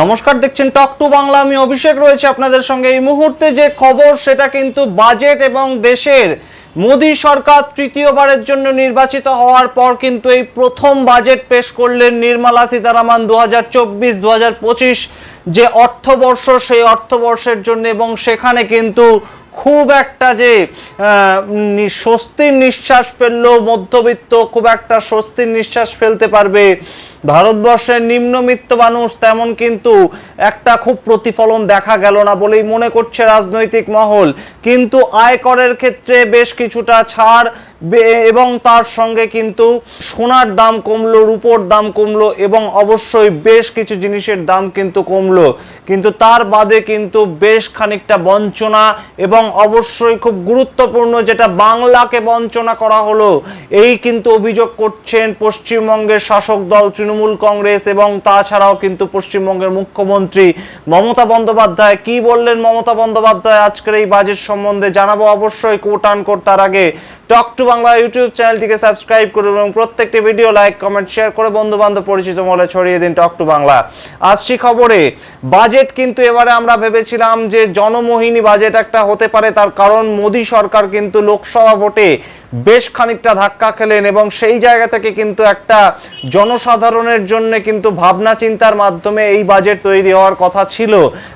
নমস্কার, দেখছেন টক টু বাংলা আমি অভিষেক রয়েছে আপনাদের সঙ্গে। এই মুহূর্তে যে খবর, সেটা কিন্তু বাজেট এবং দেশের মোদী সরকার তৃতীয়বারের জন্য নির্বাচিত হওয়ার পর কিন্তু এই প্রথম বাজেট পেশ করলেন নির্মলা সীতারামন দু হাজার চব্বিশ দু হাজার পঁচিশ যে অর্থবর্ষ, সেই অর্থবর্ষের জন্য। এবং সেখানে কিন্তু খুব একটা যে স্বস্তির নিঃশ্বাস ফেলল মধ্যবিত্ত, খুব একটা স্বস্তির নিঃশ্বাস ফেলতে পারবে ভারতবর্ষের নিম্নবিত্ত মানুষ, তেমন কিন্তু একটা খুব প্রতিফলন দেখা গেল না বলেই মনে করছে রাজনৈতিক মহল। কিন্তু আয়করের ক্ষেত্রে বেশ কিছুটা ছাড় এবং তার সঙ্গে কিন্তু সোনার দাম কমলো, রূপোর দাম কমলো এবং অবশ্যই বেশ কিছু জিনিসের দাম কিন্তু কমলো। কিন্তু তার বাদে কিন্তু বেশ খানিকটা বঞ্চনা এবং অবশ্যই খুব গুরুত্বপূর্ণ যেটা বাংলাকে বঞ্চনা করা হলো, এই কিন্তু অভিযোগ করছেন পশ্চিমবঙ্গের শাসক দল তৃণমূল কংগ্রেস এবং তাছাড়াও কিন্তু পশ্চিমবঙ্গের মুখ্যমন্ত্রী মমতা বন্দ্যোপাধ্যায়। কি বললেন মমতা বন্দ্যোপাধ্যায়? আজকের এই বাজেট সম্বন্ধে জানাব। অবশ্যই কোট আন কোট তার আগে টক টু বাংলা ইউটিউব চ্যানেলটিকে সাবস্ক্রাইব করুন এবং প্রত্যেকটি ভিডিও লাইক কমেন্ট শেয়ার করে বন্ধু বান্ধব পরিচিত মহলে ছড়িয়ে দিন টক টু বাংলা আসছি খবরে। বাজেট কিন্তু এবারে আমরা ভেবেছিলাম যে জনমোহিনী বাজেট একটা হতে পারে, তার কারণ মোদী সরকার কিন্তু লোকসভা ভোটে বেশ খানিকটা ধাক্কা খেলেন এবং সেই জায়গা থেকে কিন্তু একটা জনসাধারণের জন্য কিন্তু ভাবনা চিন্তার মাধ্যমে এই বাজেট তৈরি হওয়ার কথা ছিল।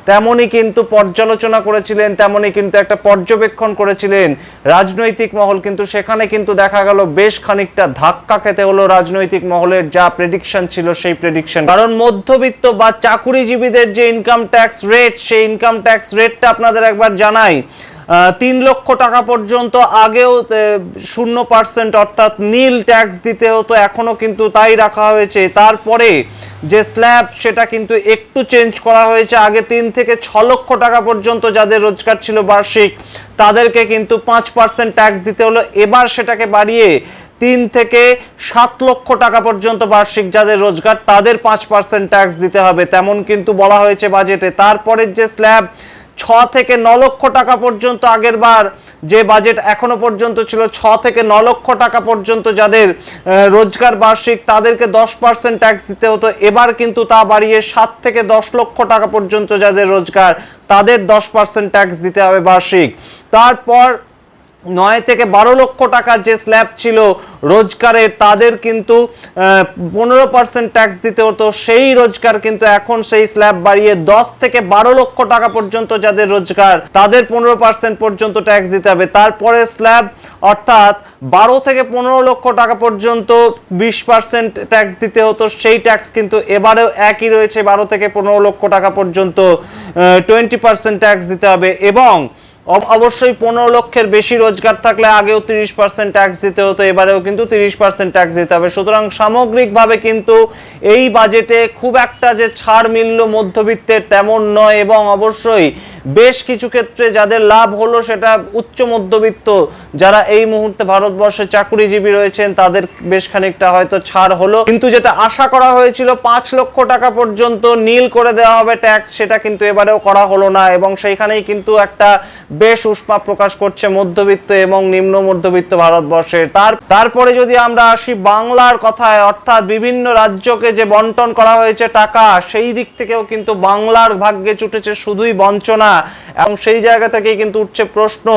তেমনই কিন্তু পর্যালোচনা করেছিলেন, তেমনই কিন্তু একটা পর্যবেক্ষণ করেছিলেন। রাজনৈতিক মহল কিন্তু সেখানে কিন্তু দেখা গেল বেশ খানিকটা ধাক্কা খেতে হলো রাজনৈতিক মহলের যা প্রেডিকশন ছিল সেই প্রেডিকশন কারণ মধ্যবিত্ত বা চাকুরিজীবীদের যে ইনকাম ট্যাক্স রেট সেই ইনকাম ট্যাক্স রেটটা আপনাদের একবার জানাই। তিন লক্ষ টাকা পর্যন্ত আগেও শূন্য পার্সেন্ট অর্থাৎ নীল ট্যাক্স দিতে হতো এখনও কিন্তু তাই রাখা হয়েছে। তারপরে যে স্ল্যাব, সেটা কিন্তু একটু চেঞ্জ করা হয়েছে। আগে তিন থেকে ছ লক্ষ টাকা পর্যন্ত যাদের রোজগার ছিল বার্ষিক, তাদেরকে কিন্তু পাঁচ পার্সেন্ট ট্যাক্স দিতে হলো। এবার সেটাকে বাড়িয়ে তিন থেকে সাত লক্ষ টাকা পর্যন্ত বার্ষিক যাদের রোজগার, তাদের পাঁচ পার্সেন্ট ট্যাক্স দিতে হবে। তেমন কিন্তু বলা হয়েছে বাজেটে। তারপরের যে স্ল্যাব ছ থেকে ন লক্ষ টাকা পর্যন্ত আগের বার যে বাজেট এখনও পর্যন্ত ছিল, ছ থেকে ন লক্ষ টাকা পর্যন্ত যাদের রোজগার বার্ষিক তাদেরকে দশ পার্সেন্ট ট্যাক্স দিতে হতো। এবার কিন্তু তা বাড়িয়ে সাত থেকে দশ লক্ষ টাকা পর্যন্ত যাদের রোজগার, তাদের দশ পার্সেন্ট ট্যাক্স দিতে হবে বার্ষিক। তারপর নয় থেকে বারো লক্ষ টাকার যে স্ল্যাব ছিল রোজগারের তাদের কিন্তু পনেরো পার্সেন্ট ট্যাক্স দিতে হতো। সেই রোজগার কিন্তু এখন সেই স্ল্যাব বাড়িয়ে দশ থেকে বারো লক্ষ টাকা পর্যন্ত যাদের রোজগার, তাদের পনেরো পার্সেন্ট পর্যন্ত ট্যাক্স দিতে হবে। তারপরে স্ল্যাব, অর্থাৎ বারো থেকে পনেরো লক্ষ টাকা পর্যন্ত বিশ পার্সেন্ট ট্যাক্স দিতে হতো। সেই ট্যাক্স কিন্তু এবারেও একই রয়েছে, বারো থেকে পনেরো লক্ষ টাকা পর্যন্ত টোয়েন্টি পার্সেন্ট ট্যাক্স দিতে হবে। এবং অবশ্যই পনেরো লক্ষের বেশি রোজগার থাকলে আগেও তিরিশ পার্সেন্ট ট্যাক্স দিতে হতো, এবারেও কিন্তু তিরিশ পার্সেন্ট ট্যাক্স দিতে হবে। সুতরাং সামগ্রিকভাবে কিন্তু এই বাজেটে খুব একটা যে ছাড় মিলল মধ্যবিত্তের তেমন নয় এবং অবশ্যই বেশ কিছু ক্ষেত্রে যাদের লাভ হলো সেটা উচ্চ মধ্যবিত্ত যারা এই মুহূর্তে ভারতবর্ষে চাকরিজীবী রয়েছেন, তাদের বেশ খানিকটা হয়তো ছাড় হলো। কিন্তু যেটা আশা করা হয়েছিল, পাঁচ লক্ষ টাকা পর্যন্ত নীল করে দেওয়া হবে ট্যাক্স, সেটা কিন্তু এবারেও করা হলো না। এবং সেইখানেই কিন্তু একটা বেশ উষ্মা প্রকাশ করছে মধ্যবিত্ত এবং নিম্ন মধ্যবিত্ত ভারতবর্ষের। তার, তারপরে যদি আমরা আসি বাংলার কথায়, অর্থাৎ বিভিন্ন রাজ্যকে যে বন্টন করা হয়েছে টাকা, সেই দিক থেকেও কিন্তু বাংলার ভাগ্যে চুটেছে শুধুই বঞ্চনা। এবং সেই জায়গা থেকেই কিন্তু উঠছে প্রশ্ন।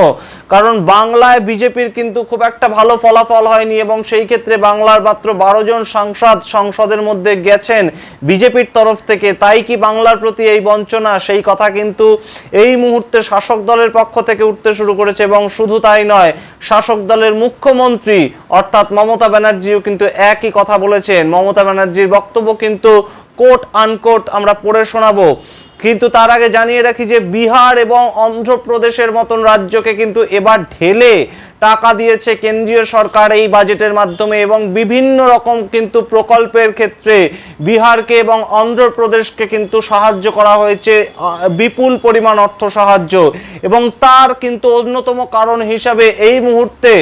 কারণ বাংলায় বিজেপির কিন্তু খুব একটা ভালো ফলাফল হয়নি এবং সেই ক্ষেত্রে বাংলার মাত্র বারো জন সাংসদ সংসদের মধ্যে গেছেন বিজেপির তরফ থেকে। তাই কি বাংলার প্রতি এই বঞ্চনা? সেই কথা কিন্তু এই মুহূর্তে শাসক দলের পক্ষ থেকে উঠতে শুরু করেছে এবং শুধু তাই নয়, শাসক দলের মুখ্যমন্ত্রী অর্থাৎ মমতা ব্যানার্জিও কিন্তু একই কথা বলেছেন। মমতা ব্যানার্জির বক্তব্য কিন্তু কোট আনকোট আমরা পড়ে শোনাবো। কিন্তু তার আগে জানিয়ে রাখি যে বিহার এবং অন্ধ্রপ্রদেশের মতন রাজ্যকে কিন্তু এবার ঢেলে টাকা দিয়েছে কেন্দ্রীয় সরকার এই বাজেটের মাধ্যমে এবং বিভিন্ন রকম কিন্তু প্রকল্পের ক্ষেত্রে বিহারকে এবং অন্ধ্রপ্রদেশকে কিন্তু সাহায্য করা হয়েছে বিপুল পরিমাণ অর্থ সাহায্য এবং তার কিন্তু অন্যতম কারণ হিসাবে এই মুহূর্তে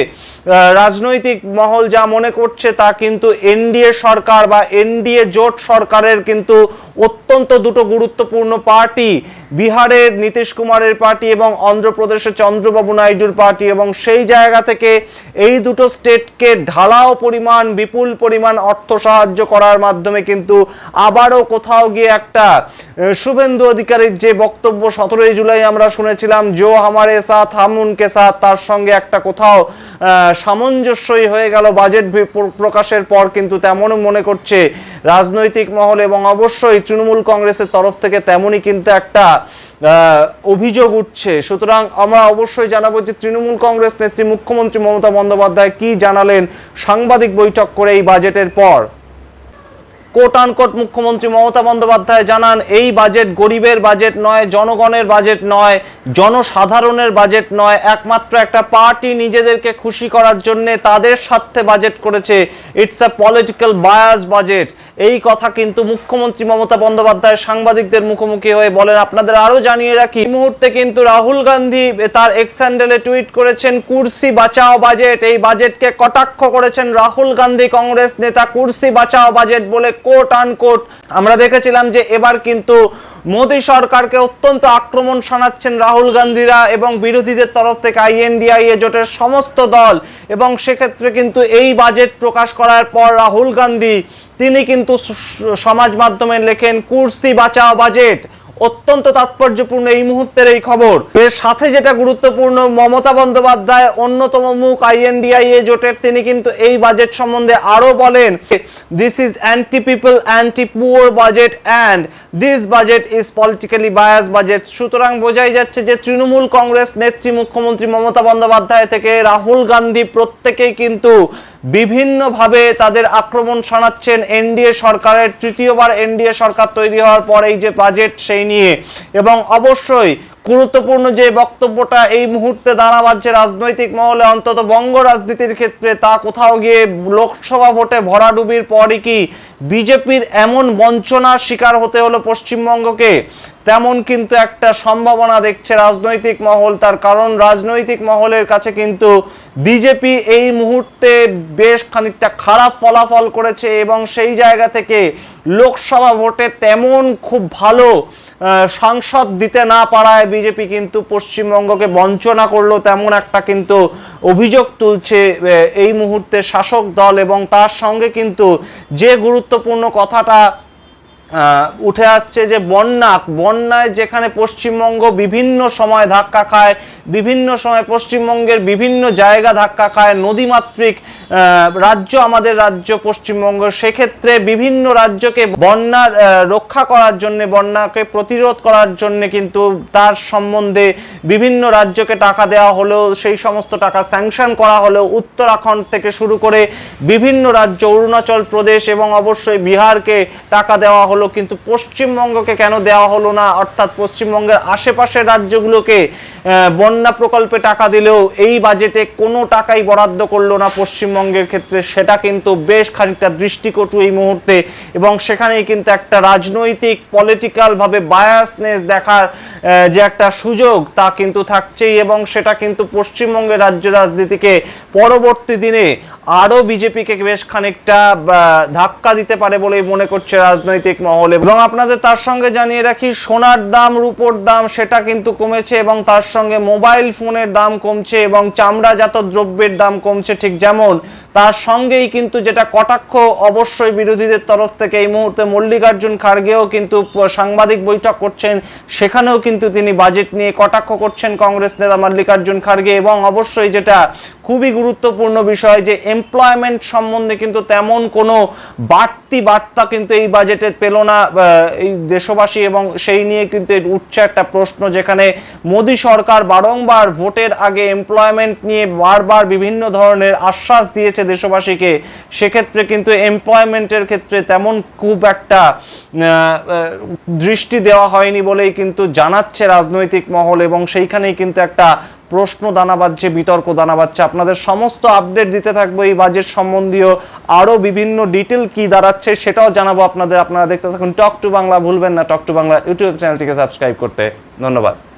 রাজনৈতিক মহল যা মনে করছে তা কিন্তু এনডিএ সরকার বা এনডিএ জোট সরকারের কিন্তু অত্যন্ত দুটো গুরুত্বপূর্ণ পার্টি, বিহারের নীতিশ কুমারের পার্টি এবং অন্ধ্রপ্রদেশের চন্দ্রবাবু নাইডুর পার্টি এবং সেই জায়গা থেকে এই দুটো স্টেটকে ঢালাও পরিমাণ, বিপুল পরিমাণ অর্থ সাহায্য করার মাধ্যমে কিন্তু আবারও কোথাও গিয়ে একটা শুভেন্দু অধিকারীর যে বক্তব্য সতেরোই জুলাই আমরা শুনেছিলাম, জো হামারে সাথ, হামুনকে সাথ তার সঙ্গে একটা কোথাও সামঞ্জস্যই হয়ে গেল বাজেট প্রকাশের পর, কিন্তু তেমনও মনে করছে রাজনৈতিক মহল এবং অবশ্যই তৃণমূল কংগ্রেসের তরফ থেকে তেমনই কিন্তু একটা অভিযোগ উঠছে। সুতরাং আমরা অবশ্যই জানাব যে তৃণমূল কংগ্রেস নেত্রী মুখ্যমন্ত্রী মমতা বন্দ্যোপাধ্যায় কি জানালেন সাংবাদিক বৈঠক করে এই বাজেটের পর। কোট আনকোট মুখ্যমন্ত্রী মমতা বন্দ্যোপাধ্যায় জানান, এই বাজেট গরিবের বাজেট নয়, জনগণের বাজেট নয়, জনসাধারণের বাজেট নয়, একমাত্র একটা পার্টি নিজেদেরকে খুশি করার জন্য তাদের স্বার্থে বাজেট করেছে। It's a political bias budget. এই কথা কিন্তু মুখ্যমন্ত্রী মমতা বন্দ্যোপাধ্যায় সাংবাদিকদের মুখোমুখি হয়ে বলেন। আপনাদের আরও জানিয়ে রাখি, এই মুহূর্তে কিন্তু রাহুল গান্ধী তার এক্স হ্যান্ডেলে টুইট করেছেন, কুর্সি বাঁচাও বাজেট। এই বাজেটকে কটাক্ষ করেছেন রাহুল গান্ধী কংগ্রেস নেতা, কুর্সি বাঁচাও বাজেট বলে কোট আনকোট আমরা দেখেছিলাম যে এবার কিন্তু মোদী সরকারকে অত্যন্ত আক্রমণ শোনাচ্ছেন রাহুল গান্ধীরা এবং বিরোধীদের তরফ থেকে আইএনডিআইএ জোটের সমস্ত দল। এবং সেক্ষেত্রে কিন্তু এই বাজেট প্রকাশ করার পর রাহুল গান্ধী, তিনি কিন্তু সমাজ মাধ্যমে লেখেন, কুর্সি বাঁচাও বাজেট অত্যন্ত তাৎপর্যপূর্ণ এই মুহূর্তের এই খবর। এর সাথে যেটা গুরুত্বপূর্ণ, মমতা বন্দ্যোপাধ্যায় অন্যতম মুখ আইএনডিআই এ জোটের, তিনি কিন্তু এই বাজেট সম্বন্ধে আরও বলেন this is anti people anti poor budget and this budget is politically bias budget সুতরাং বোঝাই যাচ্ছে যে তৃণমূল কংগ্রেস নেত্রী মুখ্যমন্ত্রী মমতা বন্দ্যোপাধ্যায় থেকে রাহুল গান্ধী প্রত্যেকেই কিন্তু বিভিন্নভাবে তাদের আক্রমণ শোনাচ্ছেন এনডিএ সরকারের, তৃতীয়বার এনডিএ সরকার তৈরি হওয়ার পর এই যে বাজেট সেই নিয়ে। এবং অবশ্যই গুরুত্বপূর্ণ যে বক্তব্যটা এই মুহূর্তে দাঁড়া বাজছে রাজনৈতিক মহলে, অন্তত বঙ্গ রাজনীতির ক্ষেত্রে, তা কোথাও গিয়ে লোকসভা ভোটে ভরাডুবির পরই কি বিজেপির এমন বঞ্চনার শিকার হতে হলো পশ্চিমবঙ্গকে? তেমন কিন্তু একটা সম্ভাবনা দেখছে রাজনৈতিক মহল, তার কারণ রাজনৈতিক মহলের কাছে কিন্তু বিজেপি এই মুহূর্তে বেশ খানিকটা খারাপ ফলাফল করেছে এবং সেই জায়গা থেকে লোকসভা ভোটে তেমন খুব ভালো সাংসদ দিতে না পারায় বিজেপি কিন্তু পশ্চিমবঙ্গকে বঞ্চনা করল, তেমন একটা কিন্তু অভিযোগ তুলছে এই মুহূর্তে শাসক দল এবং তার সঙ্গে কিন্তু যে গুরুত্বপূর্ণ কথাটা উঠে আসছে যে বন্যা বন্যায় যেখানে পশ্চিমবঙ্গ বিভিন্ন সময় ধাক্কা খায়, বিভিন্ন সময় পশ্চিমবঙ্গের বিভিন্ন জায়গা ধাক্কা খায়, নদীমাতৃক রাজ্য আমাদের রাজ্য পশ্চিমবঙ্গ, সেক্ষেত্রে বিভিন্ন রাজ্যকে বন্যার রক্ষা করার জন্য, বন্যাকে প্রতিরোধ করার জন্য কিন্তু তার সম্বন্ধে বিভিন্ন রাজ্যকে টাকা দেওয়া হলেও, সেই সমস্ত টাকা স্যাংশন করা হলেও, উত্তরাখণ্ড থেকে শুরু করে বিভিন্ন রাজ্য, অরুণাচল প্রদেশ এবং অবশ্যই বিহারকে টাকা দেওয়া হলো। কিন্তু পশ্চিমবঙ্গকে কেন দেওয়া হলো না? অর্থাৎ পশ্চিমবঙ্গের আশেপাশের রাজ্যগুলোকে বন্যা প্রকল্পে টাকা দিলেও এই বাজেটে কোনো টাকাই বরাদ্দ করল না পশ্চিমবঙ্গের ক্ষেত্রে। সেটা কিন্তু বেশ খানিকটা দৃষ্টিকটু এই মুহূর্তে এবং সেখানেই কিন্তু একটা রাজনৈতিক পলিটিক্যালভাবে বায়াসনেস দেখার যে একটা সুযোগ তা কিন্তু থাকছেই এবং সেটা কিন্তু পশ্চিমবঙ্গের রাজ্য রাজনীতিকে পরবর্তী দিনে আরও বিজেপিকে বেশ খানিকটা ধাক্কা দিতে পারে বলেই মনে করছে রাজনৈতিক মহলে। এবং আপনাদের তার সঙ্গে জানিয়ে রাখি, সোনার দাম, রূপোর দাম, সেটা কিন্তু কমেছে এবং তার সঙ্গে মোবাইল ফোনের দাম কমছে এবং চামড়াজাত দ্রব্যের দাম কমছে ঠিক যেমন তার সঙ্গেই কিন্তু যেটা কটাক্ষ অবশ্যই বিরোধীদের তরফ থেকে। এই মুহূর্তে মল্লিকার্জুন খাড়গেও কিন্তু সাংবাদিক বৈঠক করছেন। সেখানেও কিন্তু তিনি বাজেট নিয়ে কটাক্ষ করছেন কংগ্রেস নেতা মল্লিকার্জুন খাড়গে এবং অবশ্যই যেটা খুবই গুরুত্বপূর্ণ বিষয় যে এমপ্লয়মেন্ট সম্বন্ধে কিন্তু তেমন কোনো বাড়তি বার্তা কিন্তু এই বাজেটে পেল না এই দেশবাসী এবং সেই নিয়ে কিন্তু উঠছে একটা প্রশ্ন যেখানে মোদী সরকার বারংবার ভোটের আগে এমপ্লয়মেন্ট নিয়ে বারবার বিভিন্ন ধরনের আশ্বাস দিয়েছে দেশবাসীকে, সেক্ষেত্রে কিন্তু এমপ্লয়মেন্টের ক্ষেত্রে তেমন খুব একটা দৃষ্টি দেওয়া হয়নি বলেই কিন্তু জানাচ্ছে রাজনৈতিক মহল এবং সেইখানেই কিন্তু একটা প্রশ্ন দানা বাজছে বিতর্ক দানা বাজছে আপনাদের সমস্ত আপডেট দিতে থাকব এই বাজেট সম্বন্ধীয় আরও বিভিন্ন ডিটেল কি দাঁড়াচ্ছে সেটাও জানাব আপনাদের। আপনারা দেখতে থাকুন টক টু বাংলা ভুলবেন না টক টু বাংলা ইউটিউব চ্যানেলটিকে সাবস্ক্রাইব করতে। ধন্যবাদ।